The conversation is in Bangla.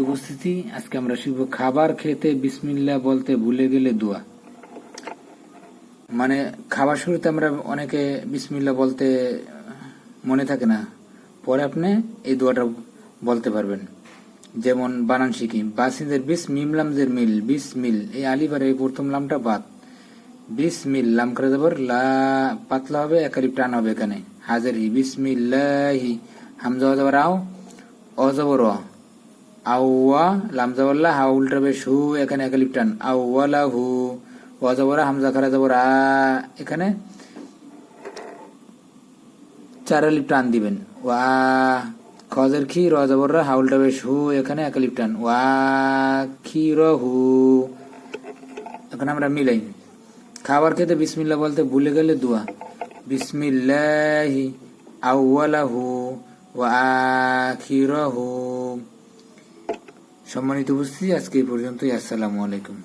উপস্থিতি আজকে আমরা খাবার খেতে বিসমিল্লাহ বলতে ভুলে গেলে দোয়া মানে খাবার শুরুতে আমরা অনেকে বিসমিল্লাহ বলতে মনে থাকে না পরে আপনি এই দোয়াটা বলতে পারবেন যেমন বানান শিখি বাসিদের বিস মিমলামদের মিল বিস মিল এই আলিবার এই প্রথম লামটা বাদ বিস মিল লাম করে দেবার লা পাতলা হবে একারি টান হবে এখানে হাজার বিসমিল্লাহি হামজা যাবার আও অ যাবার অ আউয়া লাম যাবাল্লা হা উল্টাবে সু এখানে একালিপ টান আউওয়ালা হু অ যাবার হামজা খারা যাবার আ, এখানে চার আলিপ টান দিবেন। ওয়া, খজের খি র যাবার হা উল্টাবে সু এখানে একালিপ টান ওয়া খি র হু, এখন আমরা মিলাই। খাবার খেতে বিসমিল্লাহ বলতে ভুলে গেলে দোয়া। বিসমিল্লাহি আউওয়ালাহু ওয়া সম্মানিত উপস্থিতি আজকে এই পর্যন্তই। আসসালামু আলাইকুম।